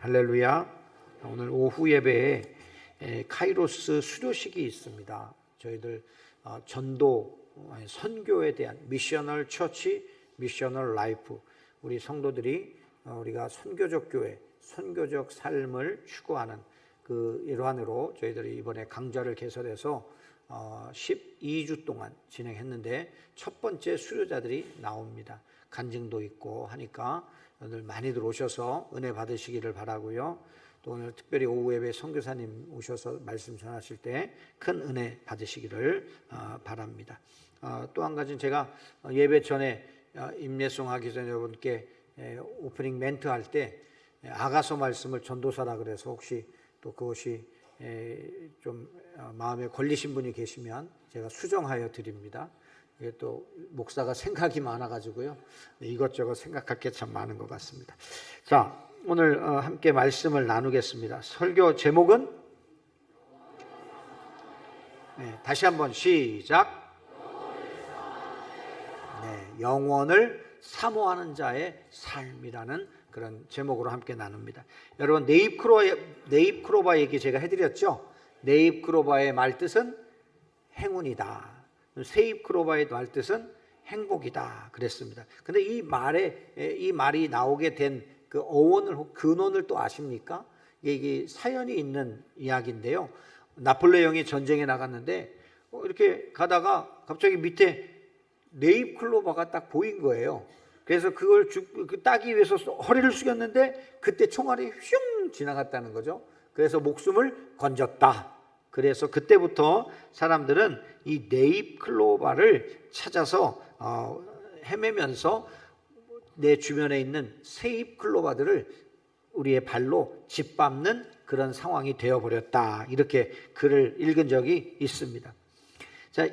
할렐루야. 오늘 오후 예배에 에, 카이로스 수료식이 있습니다. 저희들 어, 전도 선교에 대한 미셔널 처치, 미셔널 라이프 우리 성도들이 어, 우리가 선교적 교회, 선교적 삶을 추구하는 그 일환으로 저희들이 이번에 강좌를 개설해서 어, 12주 동안 진행했는데 첫 번째 수료자들이 나옵니다. 간증도 있고 하니까 오늘 많이들 오셔서 은혜 받으시기를 바라고요. 또 오늘 특별히 오후 예배 선교사님 오셔서 말씀 전하실 때 큰 은혜 받으시기를 어, 바랍니다. 또 한 가지는 제가 예배 전에 어, 임례송 하기 전에 여러분께 에, 오프닝 멘트 할 때 아가서 말씀을 전도사라 그래서 혹시 또 그것이 에, 좀 어, 마음에 걸리신 분이 계시면 제가 수정하여 드립니다. 이게 또 목사가 생각이 많아가지고요. 이것저것 생각할 게 참 많은 것 같습니다. 자, 오늘 어, 함께 말씀을 나누겠습니다. 설교 제목은 네, 다시 한번 시작. 네, 영원을 사모하는 자의 삶이라는 그런 제목으로 함께 나눕니다. 여러분 네잎크로 네잎크로바 얘기 제가 해드렸죠. 네잎크로바의 말 뜻은 행운이다. 세잎크로바의 말뜻은 행복이다. 그랬습니다. 근데 이 말에 이 말이 나오게 된 그 어원을 근원을 또 아십니까? 이게 사연이 있는 이야기인데요. 나폴레옹이 전쟁에 나갔는데 어, 이렇게 가다가 갑자기 밑에 네잎 클로바가 딱 보인 거예요. 그래서 그걸 주, 그 따기 위해서 허리를 숙였는데 그때 총알이 슝 지나갔다는 거죠. 그래서 목숨을 건졌다. 그래서 그때부터 사람들은 이 네잎 클로바를 찾아서 어, 헤매면서 내 주변에 있는 세잎 클로바들을 우리의 발로 짓밟는 그런 상황이 되어버렸다. 이렇게 글을 읽은 적이 있습니다. 자,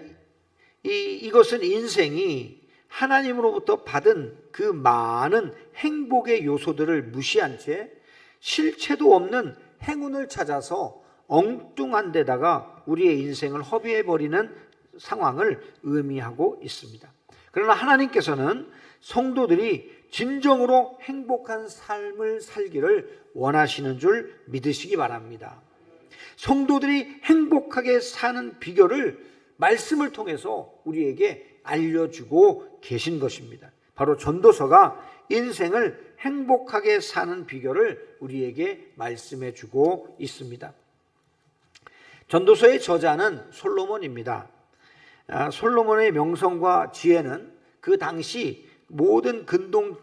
이, 이것은 인생이 하나님으로부터 받은 그 많은 행복의 요소들을 무시한 채 실체도 없는 행운을 찾아서 엉뚱한 데다가 우리의 인생을 허비해 버리는 상황을 의미하고 있습니다. 그러나 하나님께서는 성도들이 진정으로 행복한 삶을 살기를 원하시는 줄 믿으시기 바랍니다. 성도들이 행복하게 사는 비결을 말씀을 통해서 우리에게 알려주고 계신 것입니다. 바로 전도서가 인생을 행복하게 사는 비결을 우리에게 말씀해 주고 있습니다. 전도서의 저자는 솔로몬입니다. 아, 솔로몬의 명성과 지혜는 그 당시 모든 근동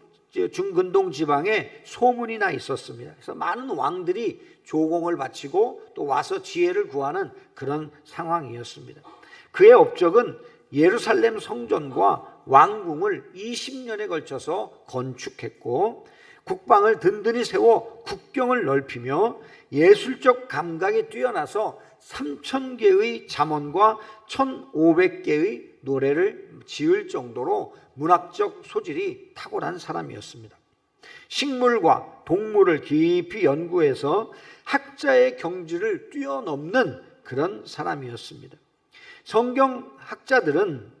중근동 지방에 소문이 나 있었습니다. 그래서 많은 왕들이 조공을 바치고 또 와서 지혜를 구하는 그런 상황이었습니다. 그의 업적은 예루살렘 성전과 왕궁을 20년에 걸쳐서 건축했고 국방을 든든히 세워 국경을 넓히며 예술적 감각이 뛰어나서 3천 개의 잠언과 1,500개의 노래를 지을 정도로 문학적 소질이 탁월한 사람이었습니다. 식물과 동물을 깊이 연구해서 학자의 경지를 뛰어넘는 그런 사람이었습니다. 성경 학자들은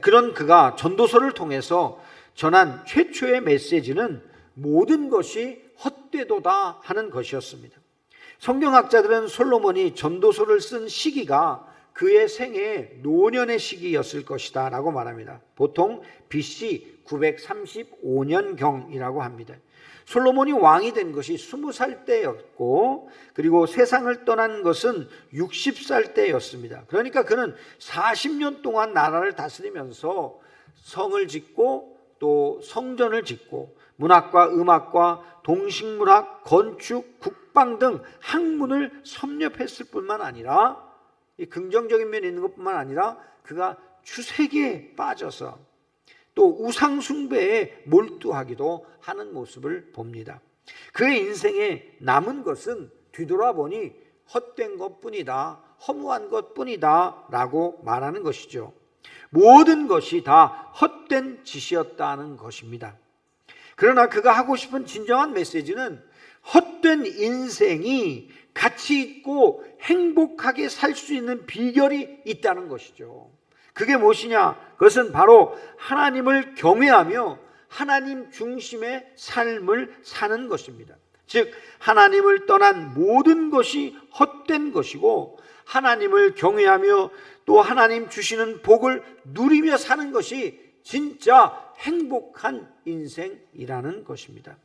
그런 그가 전도서를 통해서 전한 최초의 메시지는 모든 것이 헛되도다 하는 것이었습니다. 성경학자들은 솔로몬이 전도서를 쓴 시기가 그의 생애 노년의 시기였을 것이다 라고 말합니다. 보통 BC 935년경이라고 합니다. 솔로몬이 왕이 된 것이 20살 때였고 그리고 세상을 떠난 것은 60살 때였습니다. 그러니까 그는 40년 동안 나라를 다스리면서 성을 짓고 또 성전을 짓고 문학과 음악과 동식물학, 건축, 국 방등 학문을 섭렵했을 뿐만 아니라 이 긍정적인 면이 있는 것뿐만 아니라 그가 추세기에 빠져서 또 우상숭배에 몰두하기도 하는 모습을 봅니다. 그의 인생에 남은 것은 뒤돌아보니 헛된 것 뿐이다, 허무한 것 뿐이다 라고 말하는 것이죠. 모든 것이 다 헛된 짓이었다는 것입니다. 그러나 그가 하고 싶은 진정한 메시지는 헛된 인생이 가치 있고 행복하게 살 수 있는 비결이 있다는 것이죠. 그게 무엇이냐? 그것은 바로 하나님을 경외하며 하나님 중심의 삶을 사는 것입니다. 즉 하나님을 떠난 모든 것이 헛된 것이고 하나님을 경외하며 또 하나님 주시는 복을 누리며 사는 것이 진짜 행복한 인생이라는 것입니다.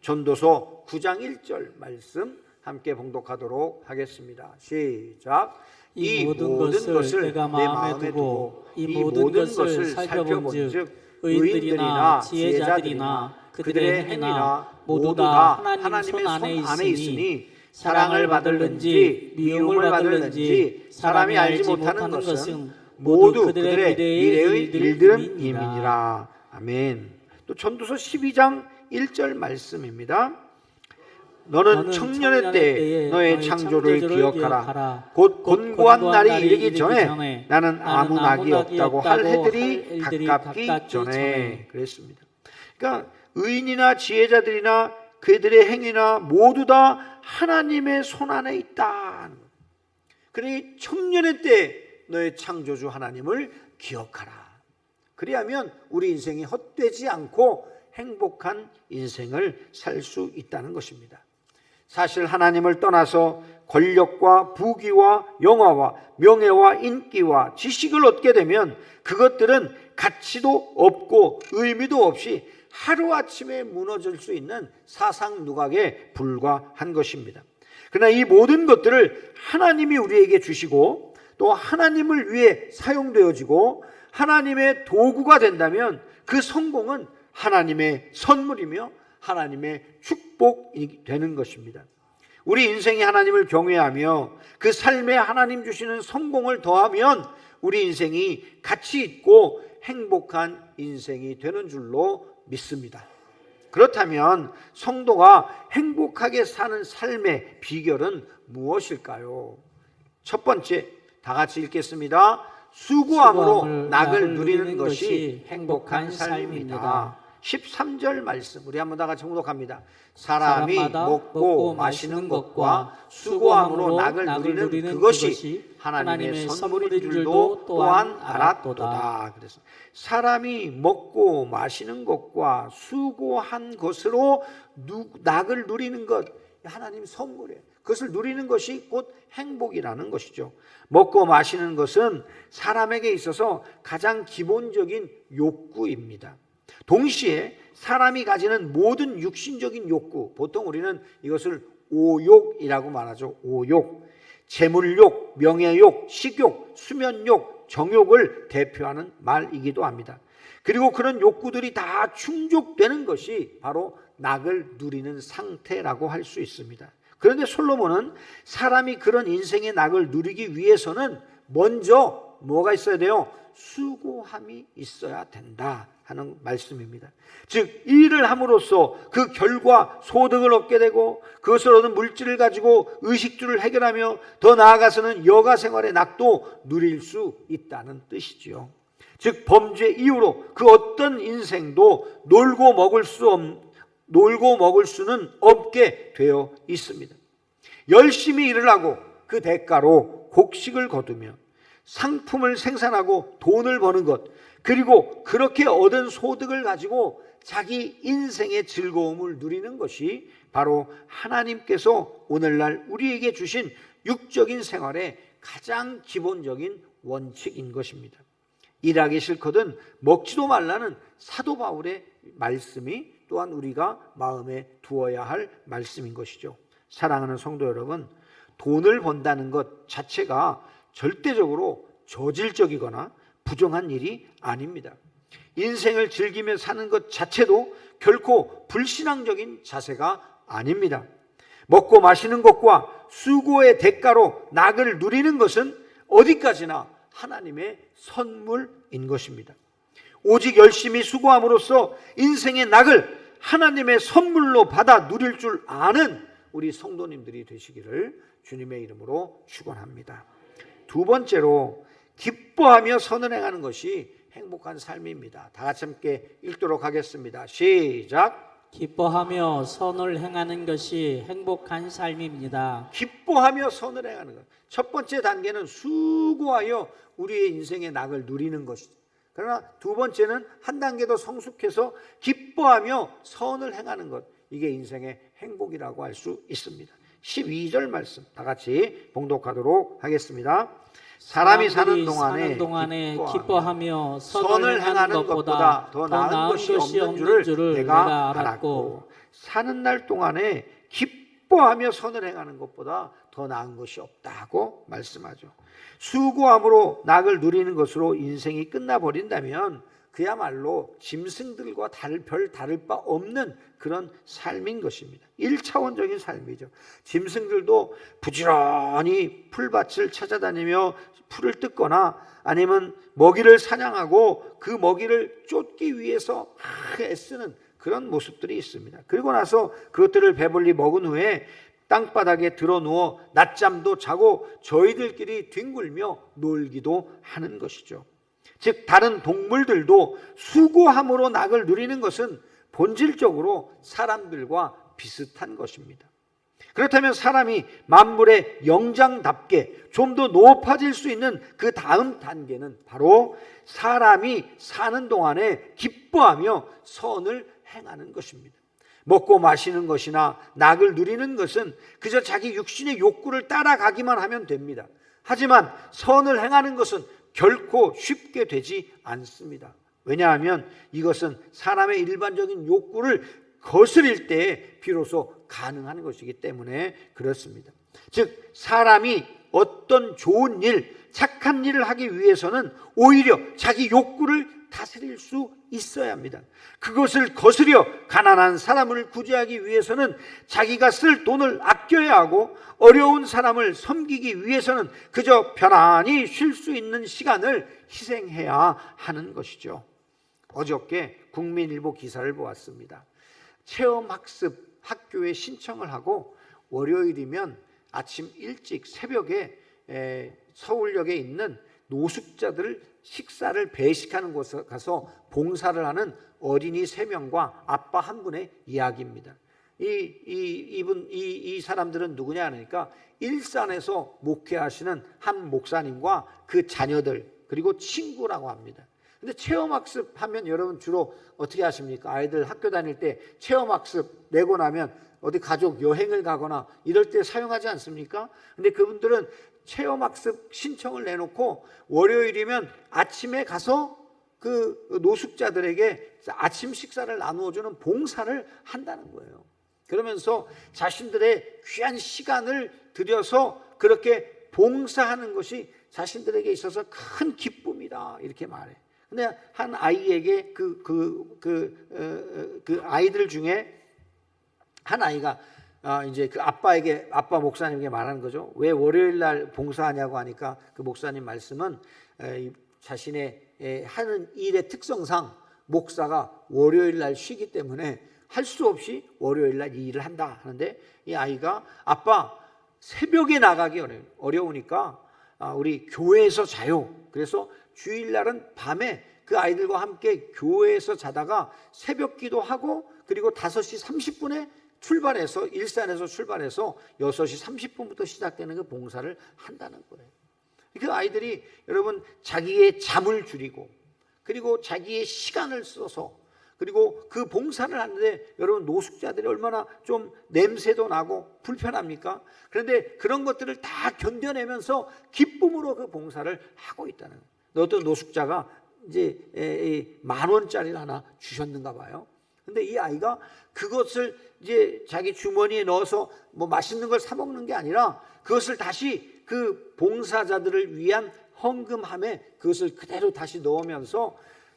전도서 9장 1절 말씀 함께 봉독하도록 하겠습니다. 시작. 이 모든 것을 내가 마음에 두고 이 모든 것을 살펴본즉 의인들이나 지혜자들이나 그들의 행위나 모두 다 하나님의 손 안에 있으니 사랑을 받을는지 미움을 받을는지 사람이 알지 못하는 것은 모두 그들의 미래의. 일들임이니라. 아멘. 또 전도서 12장 1절 말씀입니다. 너는 너는 청년의 청년의 때에 너의 창조를 창조주를 기억하라. 기억하라. 곧곧 곤고한 날이 날이 이르기 전에 전에 나는 아무 낙이 없다고 할 해들이 가깝기 전에 전에. 그랬습니다. 그러니까 의인이나 지혜자들이나 그들의 행위나 모두 다 하나님의 손 안에 있다. 그러니 청년의 때 너의 창조주 하나님을 기억하라. 그리하면 우리 인생이 헛되지 않고 행복한 인생을 살 수 있다는 것입니다. 사실 하나님을 떠나서 권력과 부귀와 영화와 명예와 인기와 지식을 얻게 되면 그것들은 가치도 없고 의미도 없이 하루아침에 무너질 수 있는 사상 누각에 불과한 것입니다. 그러나 이 모든 것들을 하나님이 우리에게 주시고 또 하나님을 위해 사용되어지고 하나님의 도구가 된다면 그 성공은 하나님의 선물이며 하나님의 축복이 되는 것입니다. 우리 인생이 하나님을 경외하며 그 삶에 하나님 주시는 성공을 더하면 우리 인생이 가치 있고 행복한 인생이 되는 줄로 믿습니다. 그렇다면 성도가 행복하게 사는 삶의 비결은 무엇일까요? 첫 번째, 다 같이 읽겠습니다. 수고함으로 낙을 누리는 것이 행복한 삶입니다. 삶입니다. 13절 말씀 우리 한번 다 같이 봉독합니다. 사람이 먹고 마시는 것과 수고함으로 낙을 누리는 그것이 하나님의 선물인 줄도 또한 알았도다. 그래서 사람이 먹고 마시는 것과 수고한 것으로 누- 낙을 누리는 것 하나님 선물이에요. 그것을 누리는 것이 곧 행복이라는 것이죠. 먹고 마시는 것은 사람에게 있어서 가장 기본적인 욕구입니다. 동시에 사람이 가지는 모든 육신적인 욕구, 보통 우리는 이것을 오욕이라고 말하죠. 오욕. 재물욕, 명예욕, 식욕, 수면욕, 정욕을 대표하는 말이기도 합니다. 그리고 그런 욕구들이 다 충족되는 것이 바로 낙을 누리는 상태라고 할 수 있습니다. 그런데 솔로몬은 사람이 그런 인생의 낙을 누리기 위해서는 먼저 뭐가 있어야 돼요? 수고함이 있어야 된다 하는 말씀입니다. 즉 일을 함으로써 그 결과 소득을 얻게 되고 그것을 얻은 물질을 가지고 의식주를 해결하며 더 나아가서는 여가 생활의 낙도 누릴 수 있다는 뜻이지요. 즉 범죄 이후로 그 어떤 인생도 놀고 먹을 수 없, 놀고 먹을 수는 없게 되어 있습니다. 열심히 일을 하고 그 대가로 곡식을 거두며 상품을 생산하고 돈을 버는 것 그리고 그렇게 얻은 소득을 가지고 자기 인생의 즐거움을 누리는 것이 바로 하나님께서 오늘날 우리에게 주신 육적인 생활의 가장 기본적인 원칙인 것입니다. 일하기 싫거든 먹지도 말라는 사도 바울의 말씀이 또한 우리가 마음에 두어야 할 말씀인 것이죠. 사랑하는 성도 여러분, 돈을 번다는 것 자체가 절대적으로 저질적이거나 부정한 일이 아닙니다. 인생을 즐기며 사는 것 자체도 결코 불신앙적인 자세가 아닙니다. 먹고 마시는 것과 수고의 대가로 낙을 누리는 것은 어디까지나 하나님의 선물인 것입니다. 오직 열심히 수고함으로써 인생의 낙을 하나님의 선물로 받아 누릴 줄 아는 우리 성도님들이 되시기를 주님의 이름으로 축원합니다. 두 번째로 기뻐하며 선을 행하는 것이 행복한 삶입니다. 다 같이 함께 읽도록 하겠습니다. 시작. 기뻐하며 선을 행하는 것이 행복한 삶입니다. 기뻐하며 선을 행하는 것. 첫 번째 단계는 수고하여 우리의 인생의 낙을 누리는 것이죠. 그러나 두 번째는 한 단계 더 성숙해서 기뻐하며 선을 행하는 것. 이게 인생의 행복이라고 할 수 있습니다. 12절 말씀 다 같이 봉독하도록 하겠습니다. 사람이 사는 동안에, 동안에 기뻐하며 기뻐하며 선을 행하는 것보다 더 나은 것이 없는 줄을 내가 알았고 사는 날 동안에 기뻐하며 선을 행하는 것보다 더 나은 것이 없다고 말씀하죠. 수고함으로 낙을 누리는 것으로 인생이 끝나버린다면 그야말로 짐승들과 별 다를 바 없는 그런 삶인 것입니다. 1차원적인 삶이죠. 짐승들도 부지런히 풀밭을 찾아다니며 풀을 뜯거나 아니면 먹이를 사냥하고 그 먹이를 쫓기 위해서 애쓰는 그런 모습들이 있습니다. 그리고 나서 그것들을 배불리 먹은 후에 땅바닥에 드러 누워 낮잠도 자고 저희들끼리 뒹굴며 놀기도 하는 것이죠. 즉 다른 동물들도 수고함으로 낙을 누리는 것은 본질적으로 사람들과 비슷한 것입니다. 그렇다면 사람이 만물의 영장답게 좀 더 높아질 수 있는 그 다음 단계는 바로 사람이 사는 동안에 기뻐하며 선을 행하는 것입니다. 먹고 마시는 것이나 낙을 누리는 것은 그저 자기 육신의 욕구를 따라가기만 하면 됩니다. 하지만 선을 행하는 것은 결코 쉽게 되지 않습니다. 왜냐하면 이것은 사람의 일반적인 욕구를 거스릴 때 비로소 가능한 것이기 때문에 그렇습니다. 즉 사람이 어떤 좋은 일, 착한 일을 하기 위해서는 오히려 자기 욕구를 다스릴 수 있어야 합니다. 그것을 거스려 가난한 사람을 구제하기 위해서는 자기가 쓸 돈을 아껴야 하고 어려운 사람을 섬기기 위해서는 그저 편안히 쉴 수 있는 시간을 희생해야 하는 것이죠. 어저께 국민일보 기사를 보았습니다. 체험학습 학교에 신청을 하고 월요일이면 아침 일찍 새벽에 서울역에 있는 노숙자들 식사를 배식하는 곳에 가서 봉사를 하는 어린이 세 명과 아빠 한 분의 이야기입니다. 이, 이, 이분, 이, 이 사람들은 누구냐 하니까 일산에서 목회하시는 한 목사님과 그 자녀들, 그리고 친구라고 합니다. 근데 체험학습 하면 여러분 주로 어떻게 하십니까? 아이들 학교 다닐 때 체험학습 내고 나면 어디 가족 여행을 가거나 이럴 때 사용하지 않습니까? 근데 그분들은 체험학습 신청을 내놓고 월요일이면 아침에 가서 그 노숙자들에게 아침 식사를 나누어주는 봉사를 한다는 거예요. 그러면서 자신들의 귀한 시간을 들여서 그렇게 봉사하는 것이 자신들에게 있어서 큰 기쁨이다 이렇게 말해. 근데 한 아이에게 그 그 그 그 아이들 중에 한 아이가 아 이제 그 아빠에게 아빠 목사님에게 말하는 거죠. 왜 월요일 날 봉사하냐고 하니까 그 목사님 말씀은 에, 자신의 에, 하는 일의 특성상 목사가 월요일 날 쉬기 때문에 할 수 없이 월요일 날 이 일을 한다 하는데 이 아이가 아빠 새벽에 나가기 어려 어려우니까 아, 우리 교회에서 자요. 그래서 주일날은 밤에 그 아이들과 함께 교회에서 자다가 새벽 기도하고 그리고 5시 30분에 출발해서 일산에서 출발해서 6시 30분부터 시작되는 그 봉사를 한다는 거예요. 그 아이들이 여러분 자기의 잠을 줄이고 그리고 자기의 시간을 써서 그리고 그 봉사를 하는데 여러분 노숙자들이 얼마나 좀 냄새도 나고 불편합니까? 그런데 그런 것들을 다 견뎌내면서 기쁨으로 그 봉사를 하고 있다는 거예요. 어떤 노숙자가 이제 만 원짜리를 하나 주셨는가 봐요. 근데 이 아이가 그것을 이제 자기 주머니에 넣어서 뭐 맛있는 걸 사 먹는 게 아니라 그것을 다시 그 봉사자들을 위한 헌금함에 그것을 그대로 다시 넣으면서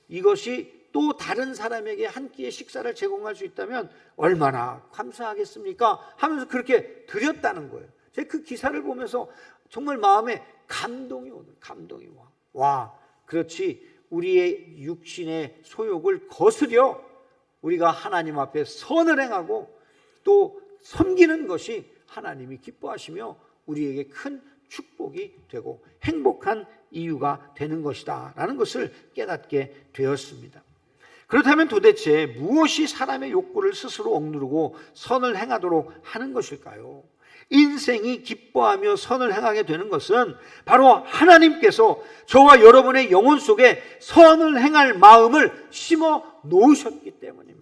이것이 또 다른 사람에게 한 끼의 식사를 제공할 수 있다면 얼마나 감사하겠습니까? 하면서 그렇게 드렸다는 거예요. 제가 그 기사를 보면서 정말 마음에 감동이 오는 감동이 와. 와, 그렇지. 우리의 육신의 소욕을 거스려 우리가 하나님 앞에 선을 행하고 또 섬기는 것이 하나님이 기뻐하시며 우리에게 큰 축복이 되고 행복한 이유가 되는 것이다. 라는 것을 깨닫게 되었습니다. 그렇다면 도대체 무엇이 사람의 욕구를 스스로 억누르고 선을 행하도록 하는 것일까요? 인생이 기뻐하며 선을 행하게 되는 것은 바로 하나님께서 저와 여러분의 영혼 속에 선을 행할 마음을 심어 놓으셨기 때문입니다.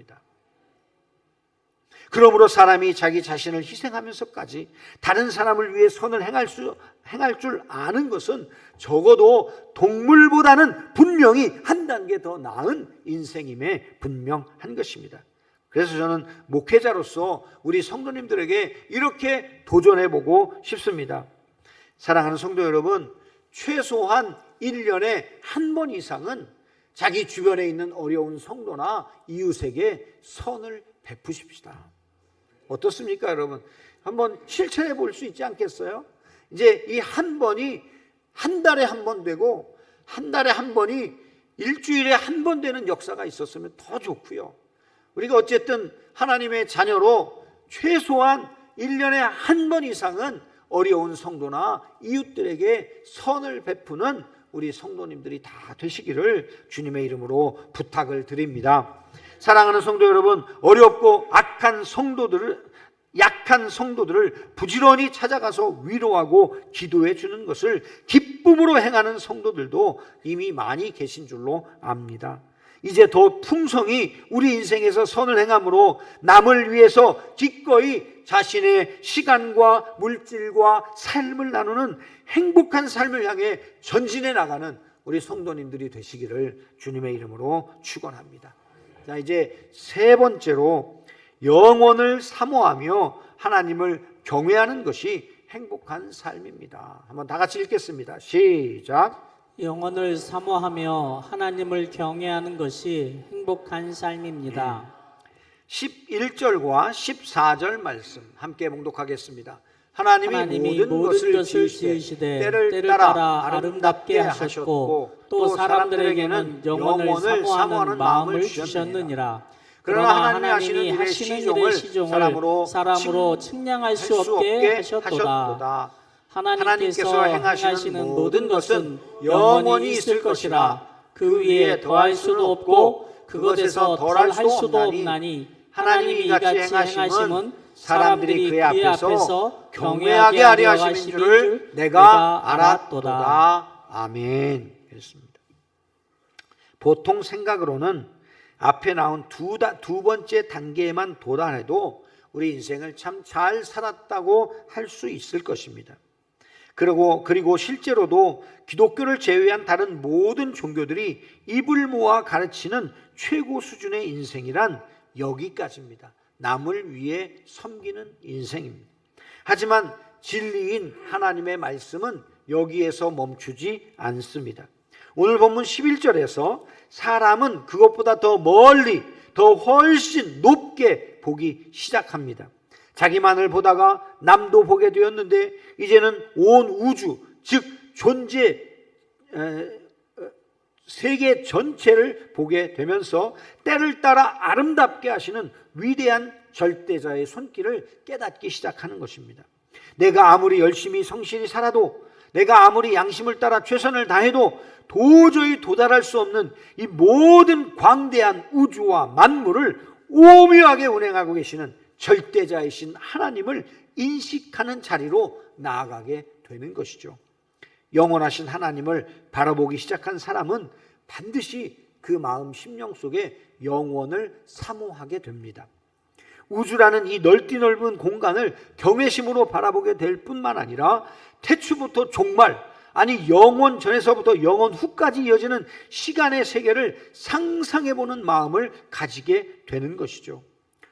그러므로 사람이 자기 자신을 희생하면서까지 다른 사람을 위해 선을 행할 수 행할 줄 아는 것은 적어도 동물보다는 분명히 한 단계 더 나은 인생임에 분명한 것입니다. 그래서 저는 목회자로서 우리 성도님들에게 이렇게 도전해 보고 싶습니다. 사랑하는 성도 여러분, 최소한 1년에 한 번 이상은 자기 주변에 있는 어려운 성도나 이웃에게 선을 베푸십시다. 어떻습니까, 여러분? 한번 실천해 볼 수 있지 않겠어요? 이제 이 한 번이 한 달에 한 번 되고 한 달에 한 번이 일주일에 한 번 되는 역사가 있었으면 더 좋고요. 우리가 어쨌든 하나님의 자녀로 최소한 1년에 한 번 이상은 어려운 성도나 이웃들에게 선을 베푸는 우리 성도님들이 다 되시기를 주님의 이름으로 부탁을 드립니다. 사랑하는 성도 여러분, 어렵고 악한 성도들을 약한 성도들을 부지런히 찾아가서 위로하고 기도해 주는 것을 기쁨으로 행하는 성도들도 이미 많이 계신 줄로 압니다. 이제 더 풍성히 우리 인생에서 선을 행함으로 남을 위해서 기꺼이 자신의 시간과 물질과 삶을 나누는 행복한 삶을 향해 전진해 나가는 우리 성도님들이 되시기를 주님의 이름으로 축원합니다. 자, 이제 세 번째로 영혼을 사모하며 하나님을 경외하는 것이 행복한 삶입니다. 한번 다 같이 읽겠습니다. 시작. 영혼을 사모하며 하나님을 경외하는 것이 행복한 삶입니다. 11절과 14절 말씀 함께 봉독하겠습니다. 하나님이, 하나님이 모든, 모든 것을 지으시되 지으시되 때를 따라 아름답게 하셨고 또 사람들에게는 영혼을 사모하는 마음을 주셨느니라. 그러나 하나님이 하시는 일의 시종을 사람으로 측량할 수 없게 하셨도다. 하나님께서 행하시는 모든 것은 영원히 있을 것이라. 그 위에 더할 수도 없고 그것에서 덜할 수도 없나니 하나님이 이같이 행하심은 사람들이 그의 앞에서 경외하게 하려 하심인 줄을 내가 알았도다. 아멘. 그렇습니다. 보통 생각으로는 앞에 나온 두, 다, 두 번째 단계에만 도달해도 우리 인생을 참 잘 살았다고 할 수 있을 것입니다. 그리고 그리고 실제로도 기독교를 제외한 다른 모든 종교들이 입을 모아 가르치는 최고 수준의 인생이란 여기까지입니다. 남을 위해 섬기는 인생입니다. 하지만 진리인 하나님의 말씀은 여기에서 멈추지 않습니다. 오늘 본문 11절에서 사람은 그것보다 더 멀리, 더 훨씬 높게 보기 시작합니다. 자기만을 보다가 남도 보게 되었는데 이제는 온 우주, 즉 존재 세계 전체를 보게 되면서 때를 따라 아름답게 하시는 위대한 절대자의 손길을 깨닫기 시작하는 것입니다. 내가 아무리 열심히 성실히 살아도 내가 아무리 양심을 따라 최선을 다해도 도저히 도달할 수 없는 이 모든 광대한 우주와 만물을 오묘하게 운행하고 계시는 절대자이신 하나님을 인식하는 자리로 나아가게 되는 것이죠. 영원하신 하나님을 바라보기 시작한 사람은 반드시 그 마음 심령 속에 영원을 사모하게 됩니다. 우주라는 이 넓디 넓은 공간을 경외심으로 바라보게 될 뿐만 아니라 태초부터 종말, 아니 영원 전에서부터 영원 후까지 이어지는 시간의 세계를 상상해 보는 마음을 가지게 되는 것이죠.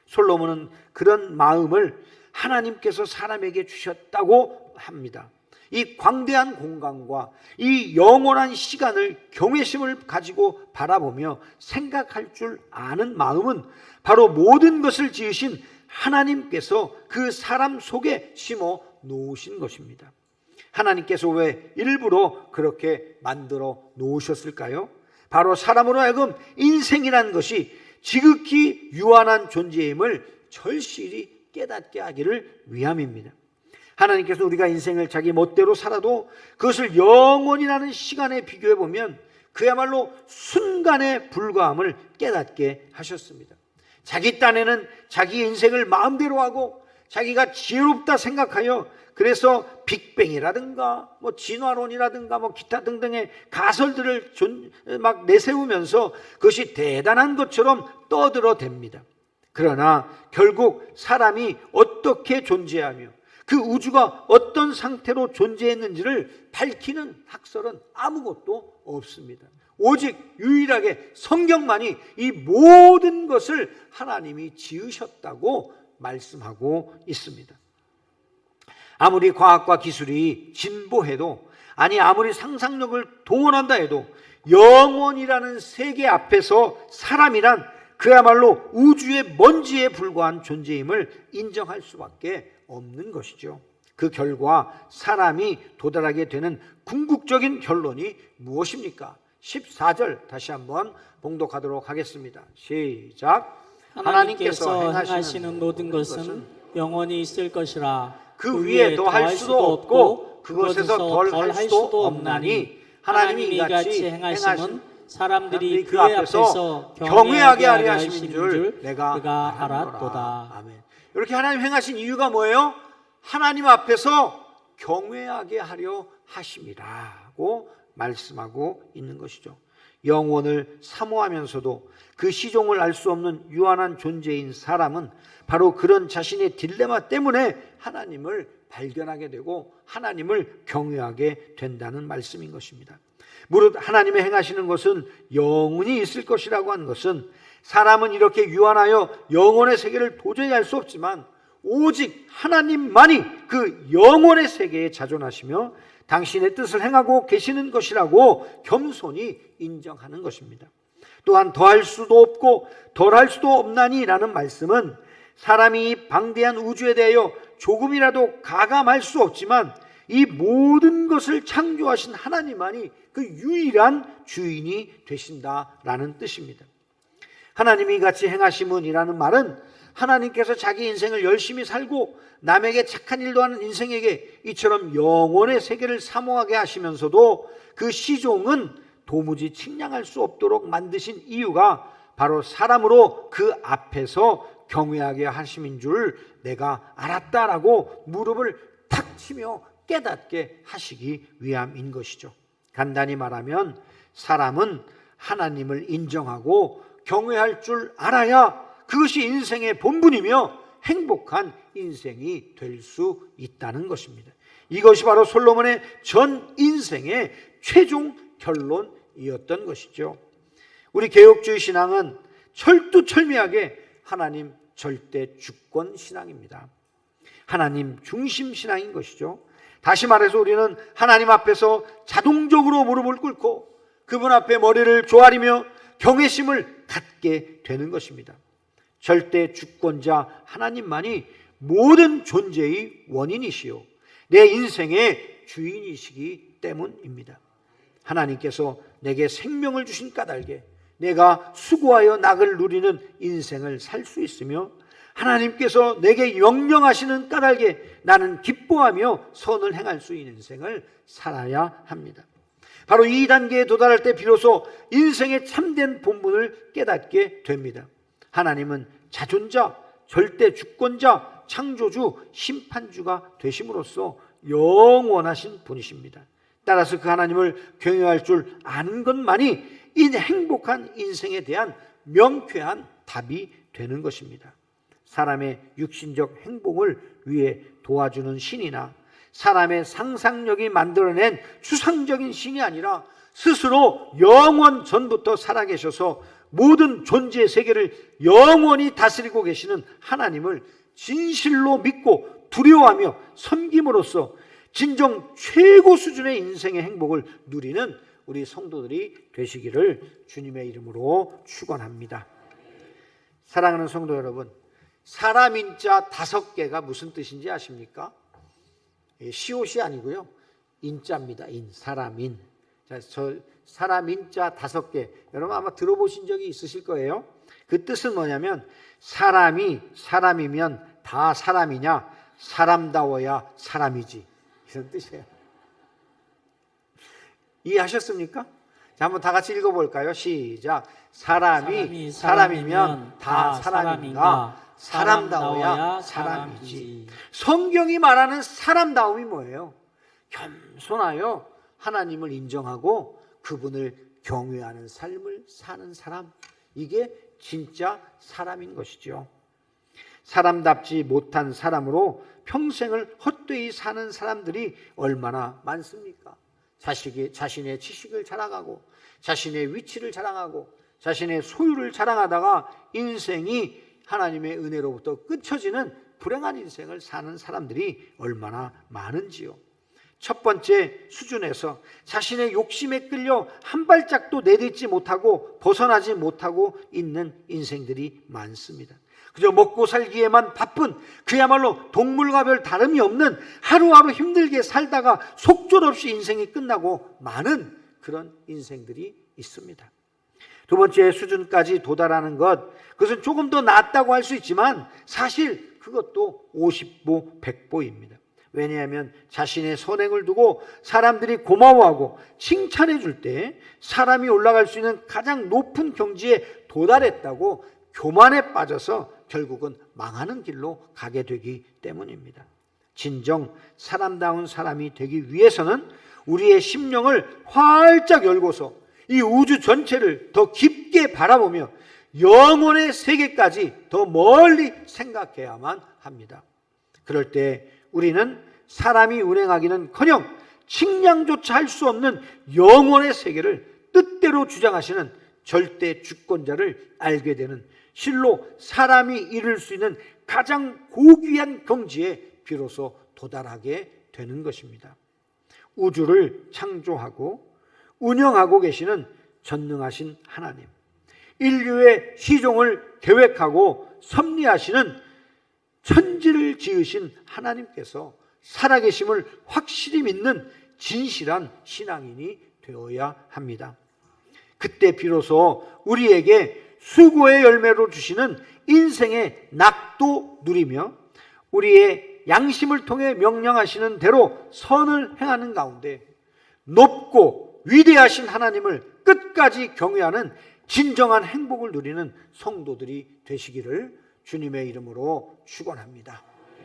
솔로몬은 그런 마음을 하나님께서 사람에게 주셨다고 합니다. 이 광대한 공간과 이 영원한 시간을 경외심을 가지고 바라보며 생각할 줄 아는 마음은 바로 모든 것을 지으신 하나님께서 그 사람 속에 심어 놓으신 것입니다. 하나님께서 왜 일부러 그렇게 만들어 놓으셨을까요? 바로 사람으로 하여금 인생이라는 것이 지극히 유한한 존재임을 절실히 깨닫게 하기를 위함입니다. 하나님께서 우리가 인생을 자기 멋대로 살아도 그것을 영원이라는 시간에 비교해 보면 그야말로 순간의 불과함을 깨닫게 하셨습니다. 자기 딴에는 자기 인생을 마음대로 하고 자기가 지혜롭다 생각하여 그래서 빅뱅이라든가 뭐 진화론이라든가 뭐 기타 등등의 가설들을 존- 막 내세우면서 그것이 대단한 것처럼 떠들어댑니다. 그러나 결국 사람이 어떻게 존재하며 그 우주가 어떤 상태로 존재했는지를 밝히는 학설은 아무것도 없습니다. 오직 유일하게 성경만이 이 모든 것을 하나님이 지으셨다고 말씀하고 있습니다. 아무리 과학과 기술이 진보해도 아니 아무리 상상력을 동원한다 해도 영원이라는 세계 앞에서 사람이란 그야말로 우주의 먼지에 불과한 존재임을 인정할 수밖에 없는 것이죠. 그 결과 사람이 도달하게 되는 궁극적인 결론이 무엇입니까? 14절 다시 한번 봉독하도록 하겠습니다. 시작. 하나님께서 행하시는 모든 것은 영원히 있을 것이라 그 위에 더할 수도 없고 그것에서 덜 할 수도 없나니 하나님이 이같이 행하심은 사람들이 그 앞에서 경외하게 하려 하심인 줄 내가 알았도다. 아멘. 이렇게 하나님 행하신 이유가 뭐예요? 하나님 앞에서 경외하게 하려 하심이라고 말씀하고 있는 것이죠. 영혼을 사모하면서도 그 시종을 알 수 없는 유한한 존재인 사람은 바로 그런 자신의 딜레마 때문에 하나님을 발견하게 되고 하나님을 경외하게 된다는 말씀인 것입니다. 무릇 하나님의 행하시는 것은 영원히 있을 것이라고 하는 것은 사람은 이렇게 유한하여 영혼의 세계를 도저히 알 수 없지만 오직 하나님만이 그 영혼의 세계에 자존하시며 당신의 뜻을 행하고 계시는 것이라고 겸손히 인정하는 것입니다. 또한 더할 수도 없고 덜할 수도 없나니라는 말씀은 사람이 방대한 우주에 대하여 조금이라도 가감할 수 없지만 이 모든 것을 창조하신 하나님만이 그 유일한 주인이 되신다라는 뜻입니다. 하나님이 같이 행하심은이라는 말은 하나님께서 자기 인생을 열심히 살고 남에게 착한 일도 하는 인생에게 이처럼 영혼의 세계를 사모하게 하시면서도 그 시종은 도무지 측량할 수 없도록 만드신 이유가 바로 사람으로 그 앞에서 경외하게 하심인 줄 내가 알았다라고 무릎을 탁 치며 깨닫게 하시기 위함인 것이죠. 간단히 말하면 사람은 하나님을 인정하고 경외할 줄 알아야 그것이 인생의 본분이며 행복한 인생이 될 수 있다는 것입니다. 이것이 바로 솔로몬의 전 인생의 최종 결론이었던 것이죠. 우리 개혁주의 신앙은 철두철미하게 하나님 절대 주권 신앙입니다. 하나님 중심 신앙인 것이죠. 다시 말해서 우리는 하나님 앞에서 자동적으로 무릎을 꿇고 그분 앞에 머리를 조아리며 경외심을 갖게 되는 것입니다. 절대 주권자 하나님만이 모든 존재의 원인이시요. 내 인생의 주인이시기 때문입니다. 하나님께서 내게 생명을 주신 까닭에 내가 수고하여 낙을 누리는 인생을 살 수 있으며 하나님께서 내게 명령하시는 까닭에 나는 기뻐하며 선을 행할 수 있는 인생을 살아야 합니다. 바로 이 단계에 도달할 때 비로소 인생의 참된 본분을 깨닫게 됩니다. 하나님은 자존자, 절대 주권자, 창조주, 심판주가 되심으로써 영원하신 분이십니다. 따라서 그 하나님을 경외할 줄 아는 것만이 이 행복한 인생에 대한 명쾌한 답이 되는 것입니다. 사람의 육신적 행복을 위해 도와주는 신이나 사람의 상상력이 만들어낸 추상적인 신이 아니라 스스로 영원 전부터 살아계셔서 모든 존재의 세계를 영원히 다스리고 계시는 하나님을 진실로 믿고 두려워하며 섬김으로써 진정 최고 수준의 인생의 행복을 누리는 우리 성도들이 되시기를 주님의 이름으로 축원합니다. 사랑하는 성도 여러분, 사람인 자 다섯 개가 무슨 뜻인지 아십니까? 예, 시옷이 아니고요. 인자입니다. 인, 사람인. 자, 저 사람인 자 다섯 개. 여러분 아마 들어보신 적이 있으실 거예요. 그 뜻은 뭐냐면 사람이 사람이면 다 사람이냐? 사람다워야 사람이지. 이런 뜻이에요. 이해하셨습니까? 자, 한번 다 같이 읽어볼까요? 시작. 사람이 사람이 사람이면 다다 사람인가? 사람다워야. 사람이지. 성경이 말하는 사람다움이 뭐예요? 겸손하여 하나님을 인정하고 그분을 경외하는 삶을 사는 사람. 이게 진짜 사람인 것이죠. 사람답지 못한 사람으로 평생을 헛되이 사는 사람들이 얼마나 많습니까? 자식이, 자신의 지식을 자랑하고, 자신의 위치를 자랑하고, 자신의 소유를 자랑하다가 인생이 하나님의 은혜로부터 끊쳐지는 불행한 인생을 사는 사람들이 얼마나 많은지요. 첫 번째 수준에서 자신의 욕심에 끌려 한 발짝도 내딛지 못하고 벗어나지 못하고 있는 인생들이 많습니다. 그저 먹고 살기에만 바쁜 그야말로 동물과 별 다름이 없는 하루하루 힘들게 살다가 속절없이 인생이 끝나고 많은 그런 인생들이 있습니다. 두 번째 수준까지 도달하는 것, 그것은 조금 더 낫다고 할 수 있지만 사실 그것도 50보, 100보입니다. 왜냐하면 자신의 선행을 두고 사람들이 고마워하고 칭찬해 줄 때 사람이 올라갈 수 있는 가장 높은 경지에 도달했다고 교만에 빠져서 결국은 망하는 길로 가게 되기 때문입니다. 진정 사람다운 사람이 되기 위해서는 우리의 심령을 활짝 열고서 이 우주 전체를 더 깊게 바라보며 영혼의 세계까지 더 멀리 생각해야만 합니다. 그럴 때 우리는 사람이 운행하기는 커녕 측량조차 할 수 없는 영혼의 세계를 뜻대로 주장하시는 절대 주권자를 알게 되는 실로 사람이 이룰 수 있는 가장 고귀한 경지에 비로소 도달하게 되는 것입니다. 우주를 창조하고 운영하고 계시는 전능하신 하나님, 인류의 희종을 계획하고 섭리하시는 천지를 지으신 하나님께서 살아계심을 확실히 믿는 진실한 신앙인이 되어야 합니다. 그때 비로소 우리에게 수고의 열매로 주시는 인생의 낙도 누리며 우리의 양심을 통해 명령하시는 대로 선을 행하는 가운데 높고 위대하신 하나님을 끝까지 경외하는 진정한 행복을 누리는 성도들이 되시기를 주님의 이름으로 축원합니다.